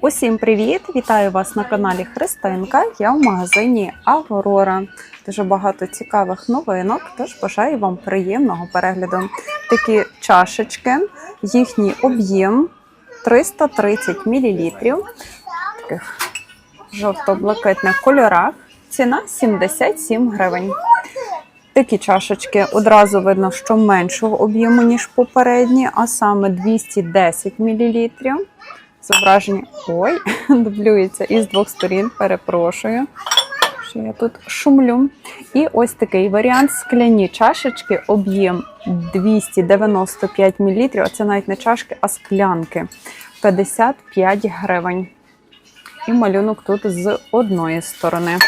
Усім привіт! Вітаю вас на каналі Христинка. Я в магазині Аврора. Дуже багато цікавих новинок, тож бажаю вам приємного перегляду. Такі чашечки, їхній об'єм 330 мл. Таких жовто-блакитних кольорах. Ціна 77 гривень. Такі чашечки одразу видно, що меншого об'єму, ніж попередні, а саме 210 мл. Зображення ой, дублюється із двох сторін, перепрошую. Що я тут шумлю. І ось такий варіант скляні чашечки, об'єм 295 мл. Це навіть не чашки, а склянки 55 гривень. І малюнок тут з одної сторони.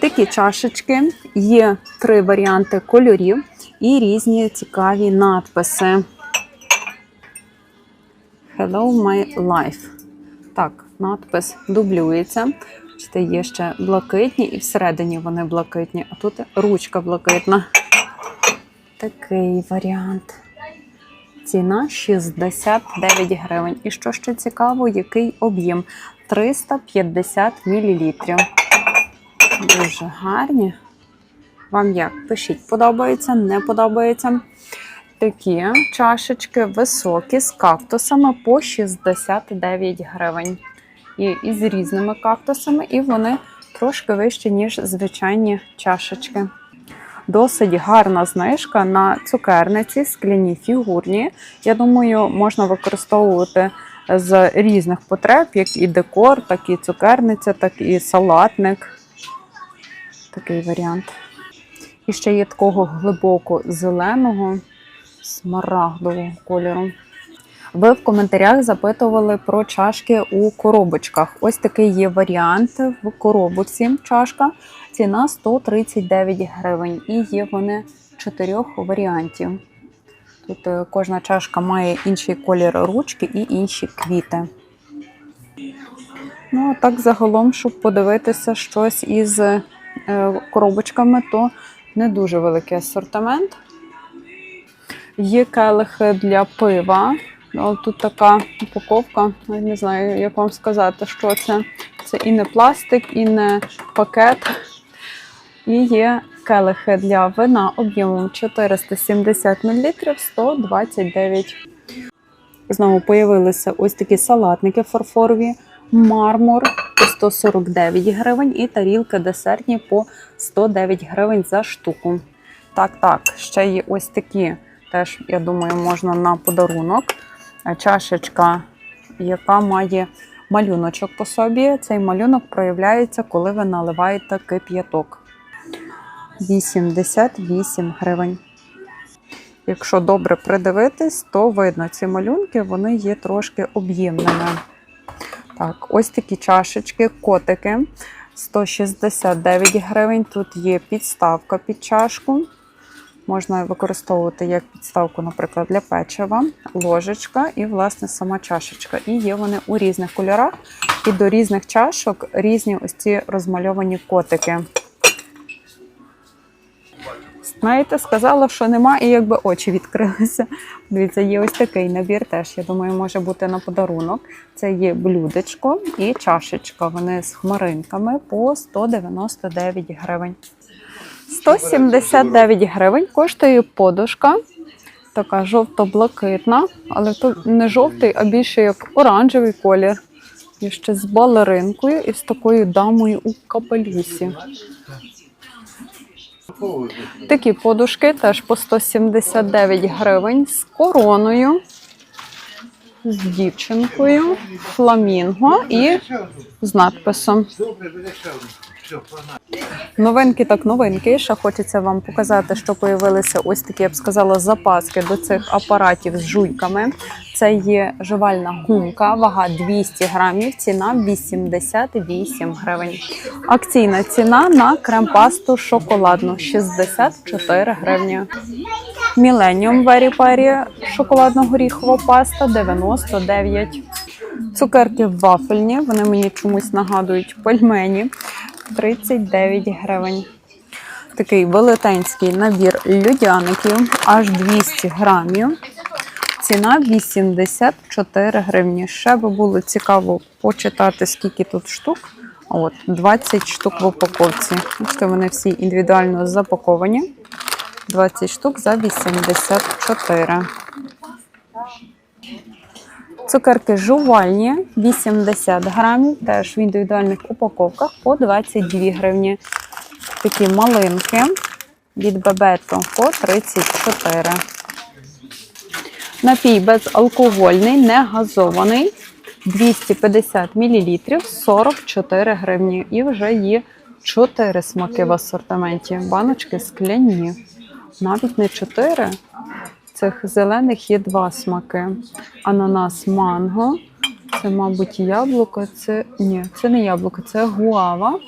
Такі чашечки, є три варіанти кольорів і різні цікаві надписи. Hello my life. Так, надпис дублюється. Бачите, є ще блакитні, і всередині вони блакитні, а тут ручка блакитна. Такий варіант. Ціна 69 гривень. І що ще цікаво, який об'єм? 350 мл. Дуже гарні. Вам як? Пишіть, подобається, не подобається. Такі чашечки високі з кактусами по 69 гривень. І із різними кактусами, і вони трошки вищі, ніж звичайні чашечки. Досить гарна знижка на цукерниці, скляні фігурні. Я думаю, можна використовувати з різних потреб, як і декор, так і цукерниця, так і салатник. Такий варіант. І ще є такого глибоко зеленого смарагдового кольору. Ви в коментарях запитували про чашки у коробочках. Ось такий є варіант в коробочці чашка. Ціна 139 гривень. І є вони чотирьох варіантів. Тут е, кожна чашка має інший колір ручки і інші квіти. Ну, а так загалом, щоб подивитися щось із е, коробочками, то не дуже великий асортимент. Є келихи для пива. Ну, Тут така упаковка, не знаю, як вам сказати, що це. Це і не пластик, і не пакет. І є келихи для вина об'ємом 470 мл 129. Знову появилися ось такі салатники фарфорові, мармур по 149 гривень і тарілки десертні по 109 гривень за штуку. Так, так, ще є ось такі, теж, я думаю, можна на подарунок. Чашечка, яка має малюночок по собі. Цей малюнок проявляється, коли ви наливаєте кип'яток. 88 гривень. Якщо добре придивитись, то видно, ці малюнки вони є трошки об'ємними. Так, ось такі чашечки, котики 169 гривень. Тут є підставка під чашку. Можна використовувати як підставку, наприклад, для печива, ложечка і, власне, сама чашечка. І є вони у різних кольорах. І до різних чашок різні ось ці розмальовані котики. Знаєте, сказала, що нема, і якби очі відкрилися. Дивіться, є ось такий набір теж. Я думаю, може бути на подарунок. Це є блюдечко і чашечка. Вони з хмаринками по 199 гривень. 179 гривень коштує подушка. Така жовто-блакитна, але тут не жовтий, а більше як оранжевий колір. І ще з балеринкою і з такою дамою у капелюсі. Такі подушки теж по 179 гривень з короною, з дівчинкою, фламінго і з надписом. Новинки так новинки. Ще хочеться вам показати, що появилися ось такі, я б сказала, запаски до цих апаратів з жуйками. Це є жувальна гумка, вага 200 грамів, ціна 88 гривень. Акційна ціна на крем-пасту шоколадну 64 гривні. Міленіум Very Peri шоколадно-горіхова паста 99. Цукерки вафельні, вони мені чомусь нагадують пельмені 39 гривень. Такий велетенський набір людяників, аж 200 грамів. Ціна 84 гривні. Ще би було цікаво почитати, скільки тут штук. От 20 штук в упаковці. Бачите, вони всі індивідуально запаковані. 20 штук за 84. Цукерки жувальні 80 грамів, теж в індивідуальних упаковках по 22 гривні. Такі малинки від Бебето по 34. Напій безалкогольний, не газований. 250 мл 44 гривні. І вже є 4 смаки в асортименті. Баночки скляні. Навіть не 4. Цих зелених є два смаки. Ананас манго. Це, мабуть, яблуко. Це ні, це не яблуко, це гуава,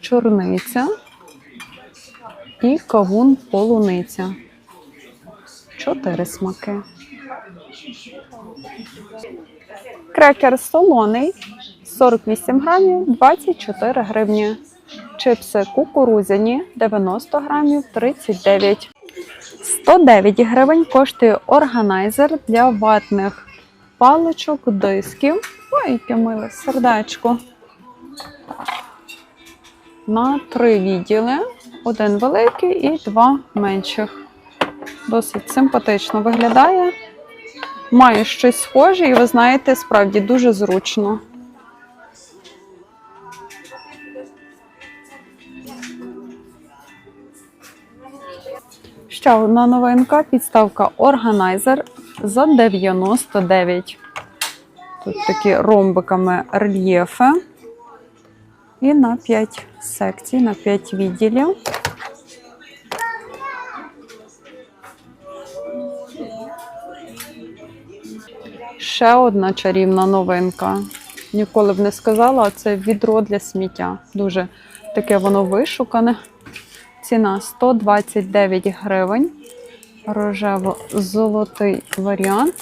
чорниця і кавун полуниця. Чотири смаки. Крекер солоний 48 грамів 24 гривні. Чипси кукурудзяні 90 грамів 39. 109 гривень коштує органайзер для ватних паличок, дисків. Ой, яке миле сердечко. На три відділи. Один великий і два менших. Досить симпатично виглядає. Має щось схоже, і ви знаєте, справді дуже зручно. Ще одна новинка: підставка органайзер за 99. Тут такі ромбиками рельєфи. І на 5 секцій, на 5 відділів. Ще одна чарівна новинка. Ніколи б не сказала, а це відро для сміття. Дуже таке воно вишукане. Ціна 129 гривень. Рожево-золотий варіант.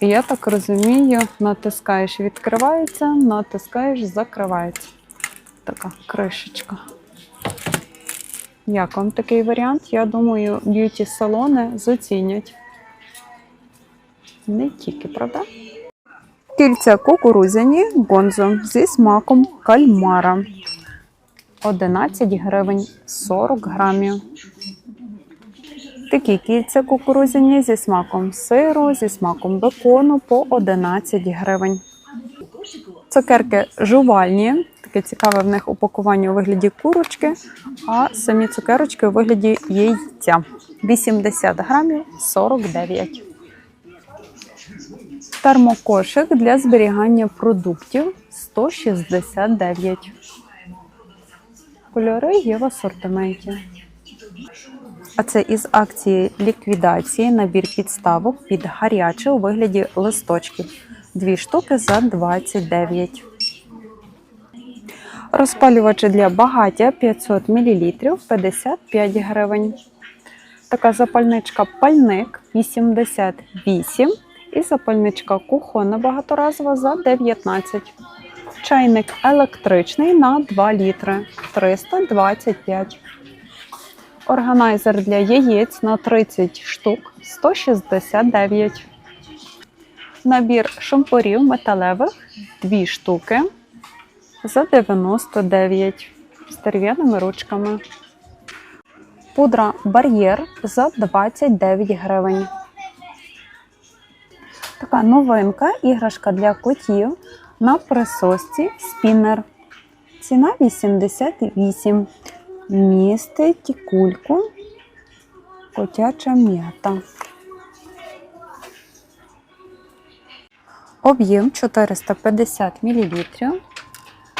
І я так розумію, натискаєш, відкривається, натискаєш, закривається. Така кришечка. Як вам такий варіант? Я думаю, б'юті-салони зацінять. Не тільки, правда? Кільця кукурузяні гонзо зі смаком кальмара. 11 гривень 40 грамів. Такі кільця кукурузяні зі смаком сиру, зі смаком бекону по 11 гривень. Цукерки жувальні. Таке цікаве в них упакування у вигляді курочки, а самі цукерочки у вигляді яйця. 80 грамів 49. Термокошик для зберігання продуктів 169. Кольори є в асортименті. А це із акції ліквідації набір підставок під гаряче у вигляді листочків. Дві штуки за 29. Розпалювачі для багаття 500 мл 55 гривень. Така запальничка пальник 88 і запальничка кухонна багаторазова за 19. Чайник електричний на 2 літри 325. Органайзер для яєць на 30 штук 169. Набір шампурів металевих 2 штуки за 99 з дерев'яними ручками. Пудра бар'єр за 29 гривень. Така новинка іграшка для котів на присосці спіннер. Ціна 88. Містить кульку котяча м'ята. Об'єм 450 мл.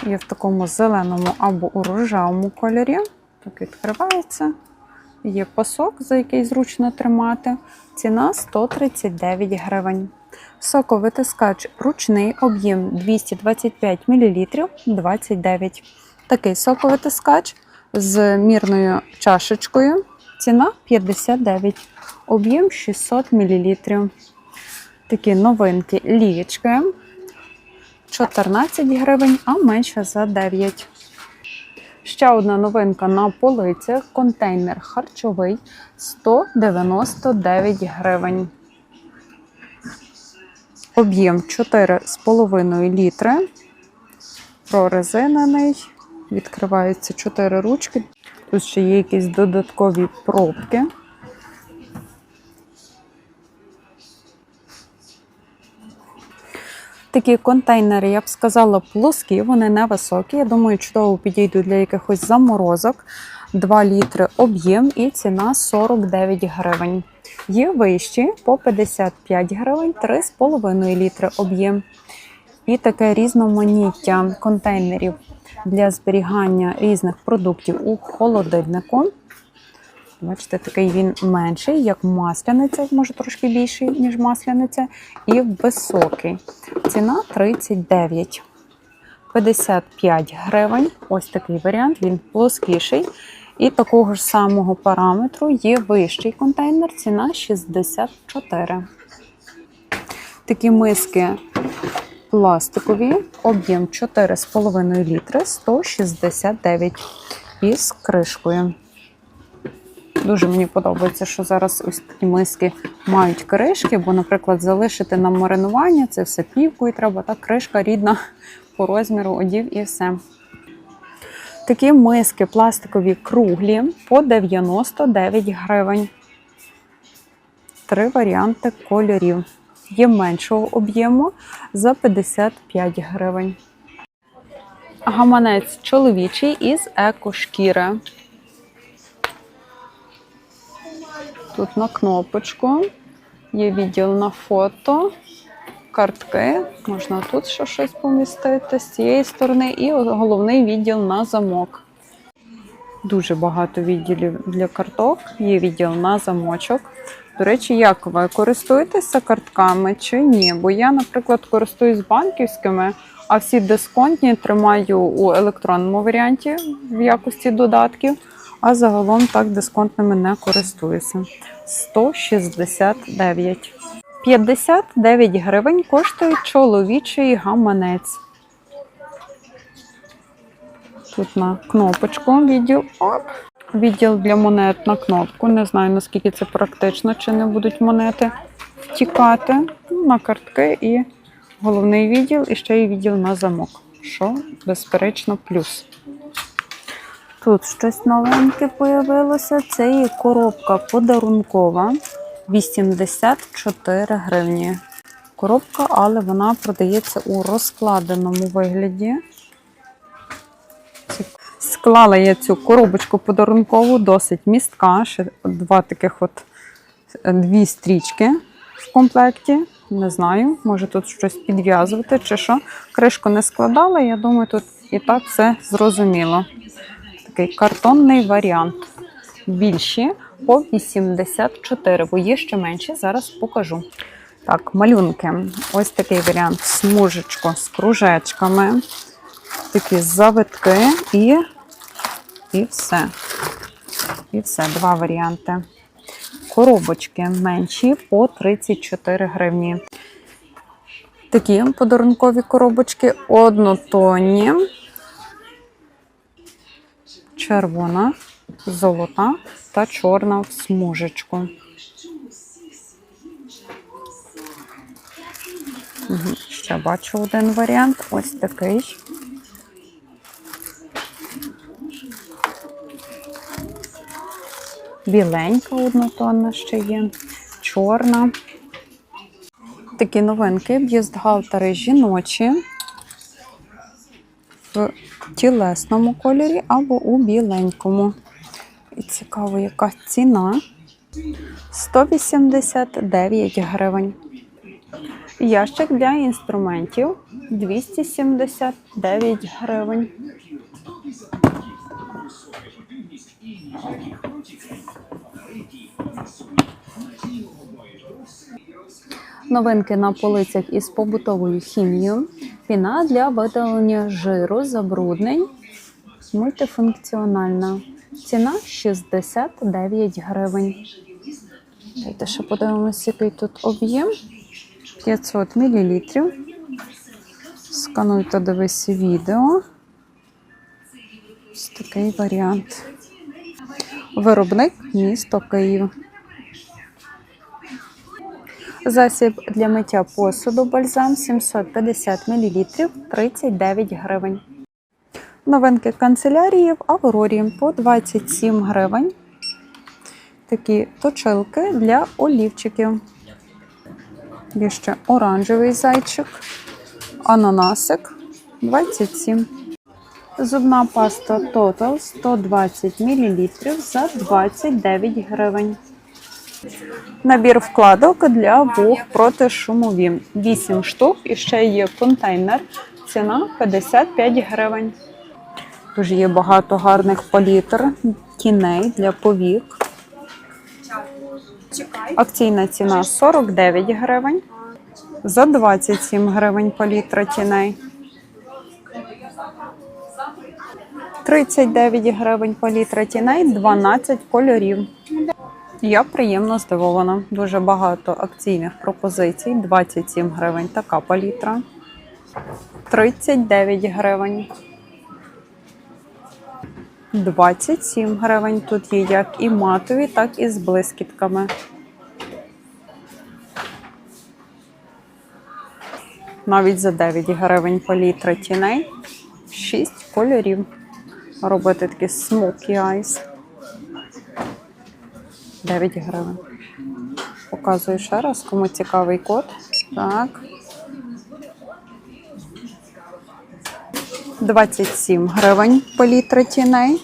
Є в такому зеленому або у рожевому кольорі. Так відкривається. Є пасок, за який зручно тримати. Ціна 139 гривень. Соковитискач ручний об'єм 225 мл 29. Такий соковитискач з мірною чашечкою. Ціна 59. Об'єм 600 мл. Такі новинки лієчки. 14 гривень, а менше за 9. Ще одна новинка на полицях. Контейнер харчовий 199 гривень. Об'єм 4,5 літри. Прорезинений. Відкриваються 4 ручки. Тут ще є якісь додаткові пробки. Такі контейнери, я б сказала, плоскі, вони невисокі. Я думаю, чудово підійдуть для якихось заморозок. 2 літри об'єм і ціна 49 гривень. Є вищі по 55 гривень, 3,5 літри об'єм. І таке різноманіття контейнерів для зберігання різних продуктів у холодильнику. Бачите, такий він менший, як масляниця, може трошки більший, ніж масляниця, і високий. Ціна 39. 55 гривень. Ось такий варіант, він плоскіший. І такого ж самого параметру є вищий контейнер, ціна 64. Такі миски пластикові, об'єм 4,5 літри, 169 із кришкою. Дуже мені подобається, що зараз ось такі миски мають кришки, бо, наприклад, залишити на маринування це все плівкою треба, так кришка рідна по розміру одів і все. Такі миски пластикові круглі по 99 гривень. Три варіанти кольорів. Є меншого об'єму за 55 гривень. Гаманець чоловічий із екошкіри. Тут на кнопочку. Є відділ на фото, картки. Можна тут ще щось помістити з цієї сторони, і головний відділ на замок. Дуже багато відділів для карток. Є відділ на замочок. До речі, як ви користуєтеся картками чи ні? Бо я, наприклад, користуюсь банківськими, а всі дисконтні тримаю у електронному варіанті в якості додатків, а загалом так дисконтними не користуюся. 169. 59 гривень коштує чоловічий гаманець. Тут на кнопочку відділ. Оп. Відділ для монет на кнопку. Не знаю, наскільки це практично, чи не будуть монети втікати. На картки і головний відділ, і ще й відділ на замок. Що, безперечно, плюс. Тут щось новеньке появилося. Це є коробка подарункова 84 гривні. Коробка, але вона продається у розкладеному вигляді. Склала я цю коробочку подарункову, досить містка. Ще два таких от дві стрічки в комплекті. Не знаю, може тут щось підв'язувати чи що. Кришку не складала, я думаю, тут і так все зрозуміло. Такий картонний варіант. Більші по 84, бо є ще менші, зараз покажу. Так, малюнки. Ось такий варіант смужечко з кружечками, такі завитки і, і все. І все, два варіанти. Коробочки менші по 34 гривні. Такі подарункові коробочки однотонні. Червона, золота та чорна в смужечку. Ще бачу один варіант. Ось такий. Біленька однотонна ще є, чорна. Такі новинки, б'єстгалтери жіночі в тілесному кольорі або у біленькому. І цікаво, яка ціна 189 гривень. Ящик для інструментів 279 гривень. Новинки на полицях із побутовою хімією. Піна для видалення жиру, забруднень. Мультифункціональна. Ціна 69 гривень. Давайте ще подивимося, який тут об'єм. 500 мл. Скануй та дивися відео. Ось такий варіант. Виробник місто Київ. Засіб для миття посуду бальзам 750 мл 39 гривень. Новинки канцелярії в Аврорі по 27 гривень. Такі точилки для олівчиків. Є ще оранжевий зайчик, ананасик 27. Зубна паста Total 120 мл за 29 гривень. Набір вкладок для вух проти шумові. 8 штук і ще є контейнер. Ціна 55 гривень. Тож є багато гарних палітр, тіней для повік. Акційна ціна 49 гривень. За 27 гривень палітра тіней. 39 гривень палітра тіней, 12 кольорів. Я приємно здивована. Дуже багато акційних пропозицій. 27 гривень така палітра. 39 гривень. 27 гривень. Тут є як і матові, так і з блискітками. Навіть за 9 гривень палітра тіней. 6 кольорів. Робити такі smoky eyes. 9 гривень. Показую ще раз, кому цікавий код. Так. 27 гривень палітра тіней.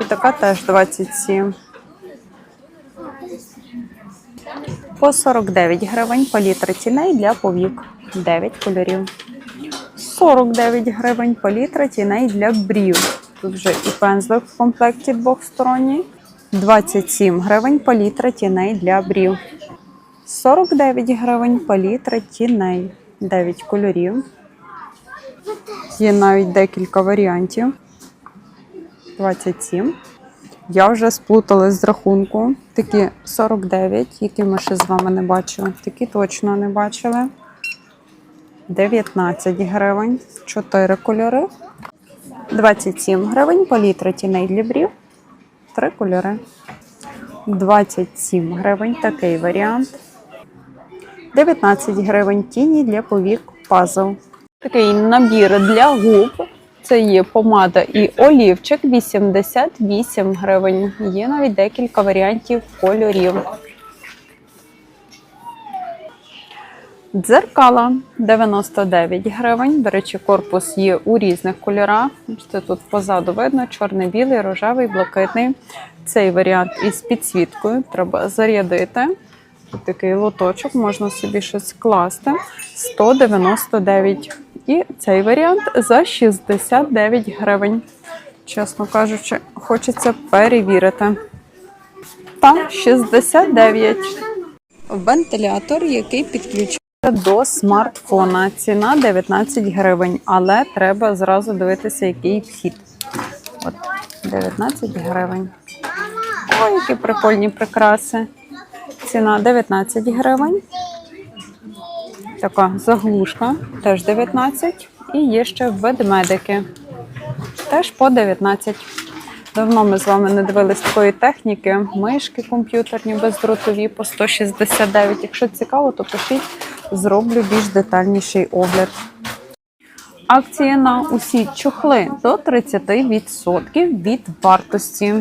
І така теж 27. По 49 гривень палітра тіней для повік. 9 кольорів. 49 гривень палітра тіней для брів. Тут вже і пензлик в комплекті двохсторонній. 27 гривень палітра тіней для брів. 49 гривень палітра тіней. 9 кольорів. Є навіть декілька варіантів. 27. Я вже сплуталась з рахунку. Такі 49, які ми ще з вами не бачили. Такі точно не бачили. 19 гривень, 4 кольори. 27 гривень палітра тіней для брів. 3 кольори. 27 гривень такий варіант. 19 гривень тіні для повік пазл. Такий набір для губ. Це є помада і олівчик 88 гривень. Є навіть декілька варіантів кольорів. Дзеркала 99 гривень. До речі, корпус є у різних кольорах. Бачите, тут позаду видно чорний, білий, рожевий, блакитний. Цей варіант із підсвіткою треба зарядити. Такий лоточок, можна собі щось класти. 199. І цей варіант за 69 гривень. Чесно кажучи, хочеться перевірити. Та 69. Вентилятор, який підключається до смартфона. Ціна 19 гривень, але треба зразу дивитися, який вхід. От 19 гривень. О, які прикольні прикраси. Ціна 19 гривень. Така заглушка, теж 19. І є ще ведмедики. Теж по 19. Давно ми з вами не дивились такої техніки. Мишки комп'ютерні бездротові по 169. Якщо цікаво, то пишіть, зроблю більш детальніший огляд. Акція на усі чохли до 30% від вартості.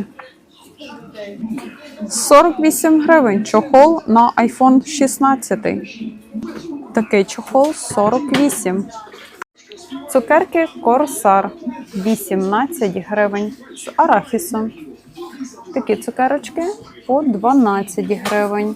48 гривень чохол на iPhone 16. Такий чохол 48. Цукерки Корсар 18 гривень з арахісом. Такі цукерочки по 12 гривень.